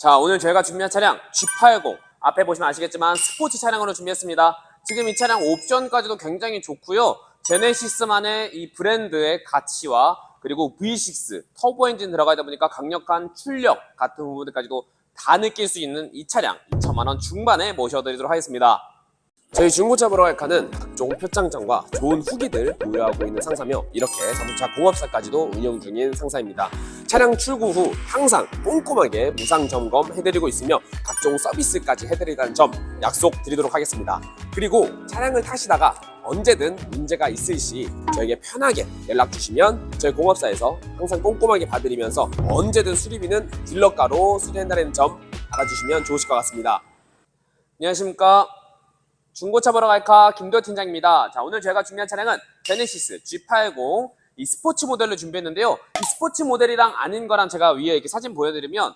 자, 오늘 저희가 준비한 차량 G80 앞에 보시면 아시겠지만 스포츠 차량으로 준비했습니다. 지금 이 차량 옵션까지도 굉장히 좋고요. 제네시스만의 이 브랜드의 가치와 그리고 V6 터보 엔진 들어가다 보니까 강력한 출력 같은 부분들까지도 다 느낄 수 있는 이 차량 2천만 원 중반에 모셔드리도록 하겠습니다. 저희 중고차 보러 갈 칸은 각종 표창장과 좋은 후기들 보유하고 있는 상사며 이렇게 자동차 공업사까지도 운영 중인 상사입니다. 차량 출고 후 항상 꼼꼼하게 무상 점검 해드리고 있으며 각종 서비스까지 해드리다는 점 약속드리도록 하겠습니다. 그리고 차량을 타시다가 언제든 문제가 있을 시 저에게 편하게 연락 주시면 저희 공업사에서 항상 꼼꼼하게 봐드리면서 언제든 수리비는 딜러가로 수리한다는 점 알아주시면 좋으실 것 같습니다. 안녕하십니까. 중고차 보러 갈까 김도현 팀장입니다. 자, 오늘 제가 준비한 차량은 제네시스 G80 이 스포츠 모델로 준비했는데요. 이 스포츠 모델이랑 아닌 거랑 제가 위에 이렇게 사진 보여드리면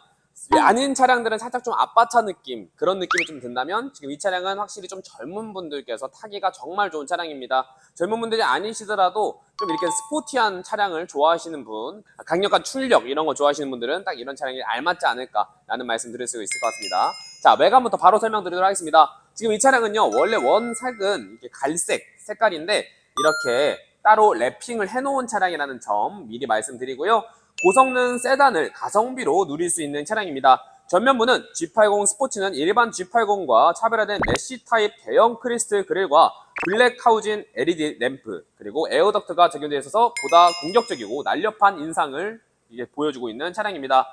이 아닌 차량들은 살짝 좀 아빠차 느낌 그런 느낌이 좀 든다면 지금 이 차량은 확실히 좀 젊은 분들께서 타기가 정말 좋은 차량입니다. 젊은 분들이 아니시더라도 좀 이렇게 스포티한 차량을 좋아하시는 분, 강력한 출력 이런 거 좋아하시는 분들은 딱 이런 차량이 알맞지 않을까 라는 말씀 드릴 수 있을 것 같습니다. 자, 외관부터 바로 설명드리도록 하겠습니다. 지금 이 차량은요, 원래 원색은 이렇게 갈색 색깔인데 이렇게 따로 랩핑을 해놓은 차량이라는 점 미리 말씀드리고요. 고성능 세단을 가성비로 누릴 수 있는 차량입니다. 전면부는 G80 스포츠는 일반 G80과 차별화된 메쉬 타입 대형 크리스탈 그릴과 블랙 카우진 LED 램프 그리고 에어덕트가 적용되어 있어서 보다 공격적이고 날렵한 인상을 이게 보여주고 있는 차량입니다.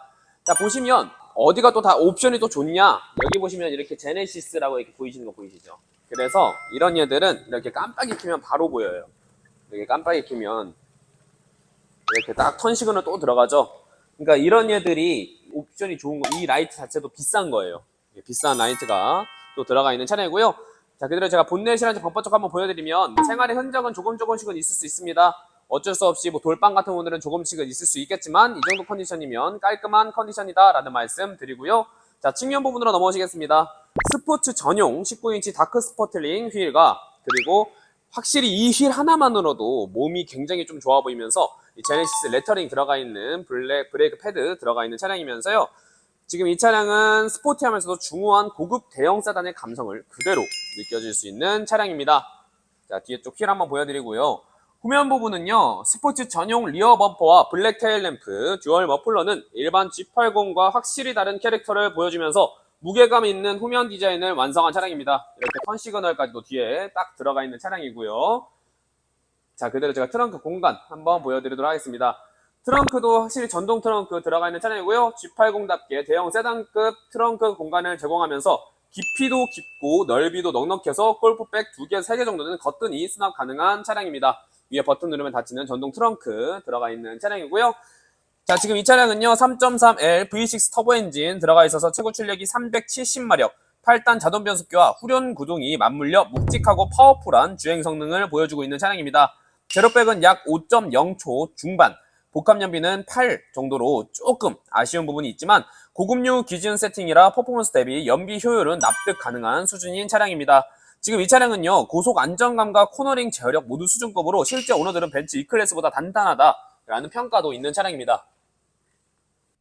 자 보시면 어디가 또 다 옵션이 또 좋냐 여기 보시면 이렇게 제네시스라고 이렇게 보이시는 거 보이시죠? 그래서 이런 얘들은 이렇게 깜빡이 켜면 바로 보여요. 이렇게 깜빡이 켜면 이렇게 딱 턴 시그널 또 들어가죠. 그러니까 이런 얘들이 옵션이 좋은 거, 이 라이트 자체도 비싼 거예요. 비싼 라이트가 또 들어가 있는 차량이고요. 자, 그대로 제가 본넷이랑 쪽 한번 보여드리면 생활의 흔적은 조금 조금씩은 있을 수 있습니다. 어쩔 수 없이 뭐 돌빵 같은 오늘은 조금씩은 있을 수 있겠지만 이 정도 컨디션이면 깔끔한 컨디션이다라는 말씀 드리고요. 자, 측면 부분으로 넘어오시겠습니다. 스포츠 전용 19인치 다크 스포틀링 휠과 그리고 확실히 이 휠 하나만으로도 몸이 굉장히 좀 좋아 보이면서 이 제네시스 레터링 들어가 있는 블랙 브레이크 패드 들어가 있는 차량이면서요. 지금 이 차량은 스포티하면서도 중후한 고급 대형 세단의 감성을 그대로 느껴질 수 있는 차량입니다. 자, 뒤에 쪽 휠 한번 보여드리고요. 후면 부분은요, 스포츠 전용 리어 범퍼와 블랙 테일 램프, 듀얼 머플러는 일반 G80과 확실히 다른 캐릭터를 보여주면서 무게감 있는 후면 디자인을 완성한 차량입니다. 이렇게 턴 시그널까지도 뒤에 딱 들어가 있는 차량이고요. 자, 그대로 제가 트렁크 공간 한번 보여드리도록 하겠습니다. 트렁크도 확실히 전동 트렁크 들어가 있는 차량이고요. G80답게 대형 세단급 트렁크 공간을 제공하면서 깊이도 깊고 넓이도 넉넉해서 골프백 두 개, 세개 정도는 거뜬히 수납 가능한 차량입니다. 위에 버튼 누르면 닫히는 전동 트렁크 들어가 있는 차량이고요. 자, 지금 이 차량은요, 3.3L V6 터보 엔진 들어가 있어서 최고 출력이 370마력, 8단 자동 변속기와 후륜 구동이 맞물려 묵직하고 파워풀한 주행 성능을 보여주고 있는 차량입니다. 제로백은 약 5.0초 중반, 복합 연비는 8 정도로 조금 아쉬운 부분이 있지만 고급류 기준 세팅이라 퍼포먼스 대비 연비 효율은 납득 가능한 수준인 차량입니다. 지금 이 차량은요 고속 안정감과 코너링 제어력 모두 수준급으로 실제 오너들은 벤츠 E클래스보다 단단하다라는 평가도 있는 차량입니다.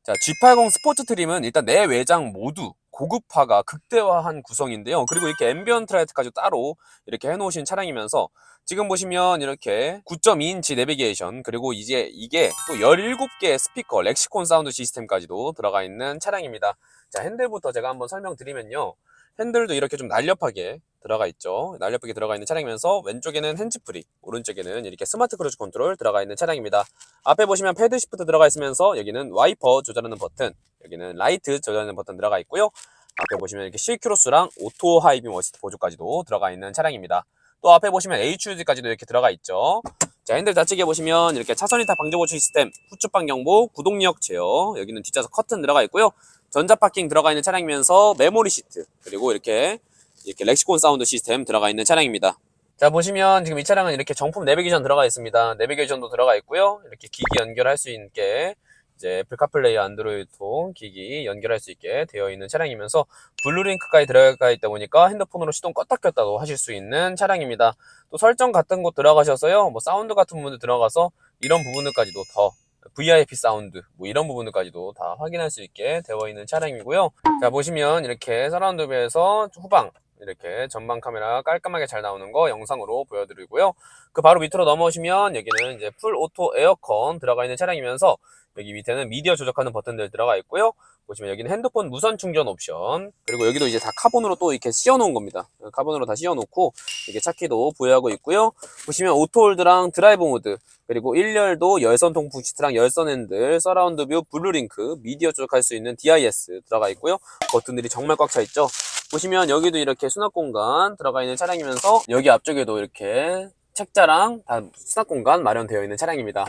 자, G80 스포츠 트림은 일단 내외장 모두 고급화가 극대화한 구성인데요. 그리고 이렇게 앰비언트 라이트까지 따로 이렇게 해놓으신 차량이면서 지금 보시면 이렇게 9.2인치 내비게이션 그리고 이제 이게 또 17개의 스피커 렉시콘 사운드 시스템까지도 들어가 있는 차량입니다. 자, 핸들부터 제가 한번 설명드리면요. 핸들도 이렇게 좀 날렵하게 들어가 있죠. 날렵하게 들어가 있는 차량이면서 왼쪽에는 핸즈프리, 오른쪽에는 이렇게 스마트 크루즈 컨트롤 들어가 있는 차량입니다. 앞에 보시면 패드 시프트 들어가 있으면서 여기는 와이퍼 조절하는 버튼, 여기는 라이트 조절하는 버튼 들어가 있고요. 앞에 보시면 이렇게 C크로스랑 오토 하이빔 어시스트 보조까지도 들어가 있는 차량입니다. 또 앞에 보시면 HUD까지도 이렇게 들어가 있죠. 자, 핸들 좌측에 보시면 이렇게 차선 이탈 방지 보조 시스템, 후측방 경보, 구동력 제어, 여기는 뒷좌석 커튼 들어가 있고요. 전자 파킹 들어가 있는 차량이면서 메모리 시트, 그리고 이렇게 이렇게 렉시콘 사운드 시스템 들어가 있는 차량입니다. 자, 보시면 지금 이 차량은 이렇게 정품 내비게이션 들어가 있습니다. 내비게이션도 들어가 있고요. 이렇게 기기 연결할 수 있게 이제 애플 카플레이 안드로이드 통 기기 연결할 수 있게 되어 있는 차량이면서 블루링크까지 들어가 있다 보니까 핸드폰으로 시동 껐다 켰다도 하실 수 있는 차량입니다. 또 설정 같은 곳 들어가셔서요. 뭐 사운드 같은 부분들 들어가서 이런 부분들까지도 더 VIP 사운드 뭐 이런 부분들까지도 다 확인할 수 있게 되어 있는 차량이고요. 자 보시면 이렇게 서라운드 뷰에서 후방 이렇게 전방 카메라 깔끔하게 잘 나오는 거 영상으로 보여드리고요. 그 바로 밑으로 넘어오시면 여기는 이제 풀 오토 에어컨 들어가 있는 차량이면서 여기 밑에는 미디어 조작하는 버튼들 들어가 있고요. 보시면 여기는 핸드폰 무선 충전 옵션 그리고 여기도 이제 다 카본으로 또 이렇게 씌워 놓은 겁니다. 카본으로 다 씌워 놓고 이게 차키도 부여하고 있고요. 보시면 오토홀드랑 드라이브 모드 그리고 1열도 열선 통풍 시트랑 열선 핸들 서라운드 뷰 블루링크 미디어 조작할 수 있는 DIS 들어가 있고요. 버튼들이 정말 꽉 차 있죠. 보시면 여기도 이렇게 수납 공간 들어가 있는 차량이면서 여기 앞쪽에도 이렇게 책자랑 다 수납 공간 마련되어 있는 차량입니다.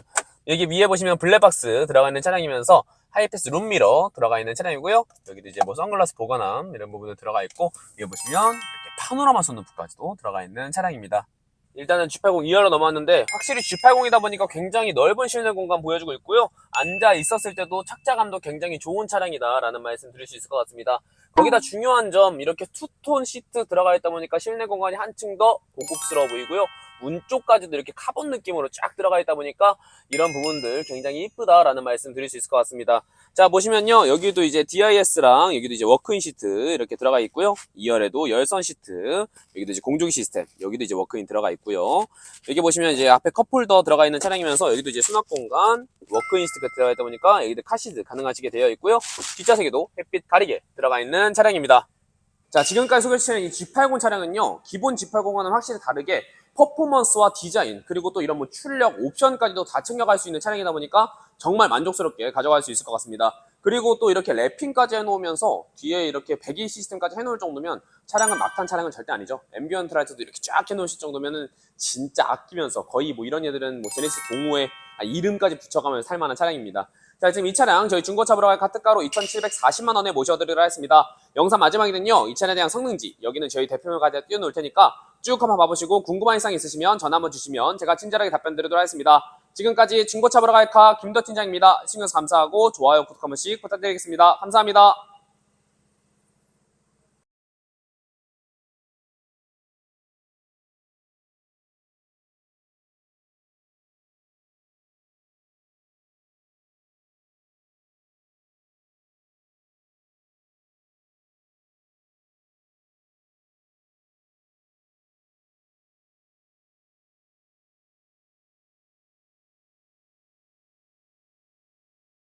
여기 위에 보시면 블랙박스 들어가 있는 차량이면서 하이패스 룸미러 들어가 있는 차량이고요. 여기도 이제 뭐 선글라스 보관함 이런 부분도 들어가 있고 위에 보시면 이렇게 파노라마 선루프까지도 들어가 있는 차량입니다. 일단은 G80 2열로 넘어왔는데 확실히 G80이다 보니까 굉장히 넓은 실내 공간 보여주고 있고요. 앉아 있었을 때도 착자감도 굉장히 좋은 차량이다라는 말씀 드릴 수 있을 것 같습니다. 거기다 중요한 점 이렇게 투톤 시트 들어가 있다 보니까 실내 공간이 한층 더 고급스러워 보이고요. 문 쪽까지도 이렇게 카본 느낌으로 쫙 들어가 있다 보니까 이런 부분들 굉장히 이쁘다라는 말씀 드릴 수 있을 것 같습니다. 자 보시면요. 여기도 이제 DIS랑 여기도 이제 워크인 시트 이렇게 들어가 있고요. 2열에도 열선 시트 여기도 이제 공조기 시스템 여기도 이제 워크인 들어가 있고요. 여기 보시면 이제 앞에 컵홀더 들어가 있는 차량이면서 여기도 이제 수납 공간 워크인 시트가 들어가 있다 보니까 여기도 카시드 가능하시게 되어 있고요. 뒷좌석에도 햇빛 가리게 들어가 있는 차량입니다. 자 지금까지 소개해주신 이 G80 차량은요. 기본 G80과는 확실히 다르게 퍼포먼스와 디자인 그리고 또 이런 뭐 출력 옵션까지도 다 챙겨갈 수 있는 차량이다 보니까 정말 만족스럽게 가져갈 수 있을 것 같습니다. 그리고 또 이렇게 랩핑까지 해놓으면서 뒤에 이렇게 배기 시스템까지 해놓을 정도면 차량은 막탄 차량은 절대 아니죠. 앰비언트 라이트도 이렇게 쫙 해놓으실 정도면은 진짜 아끼면서 거의 뭐 이런 애들은 뭐 제네시스 동호회 아, 이름까지 붙여가면서 살만한 차량입니다. 자 지금 이 차량 저희 중고차 보러 갈 카트가로 2,740만 원에 모셔드리려 했습니다. 영상 마지막에는요 이 차량에 대한 성능지 여기는 저희 대표가 띄워놓을 테니까 쭉 한번 봐보시고 궁금한 사항 있으시면 전화 한번 주시면 제가 친절하게 답변 드리도록 하겠습니다. 지금까지 중고차 보러 갈카 김더 팀장입니다. 시청해주셔서 감사하고 좋아요 구독 한 번씩 부탁드리겠습니다. 감사합니다.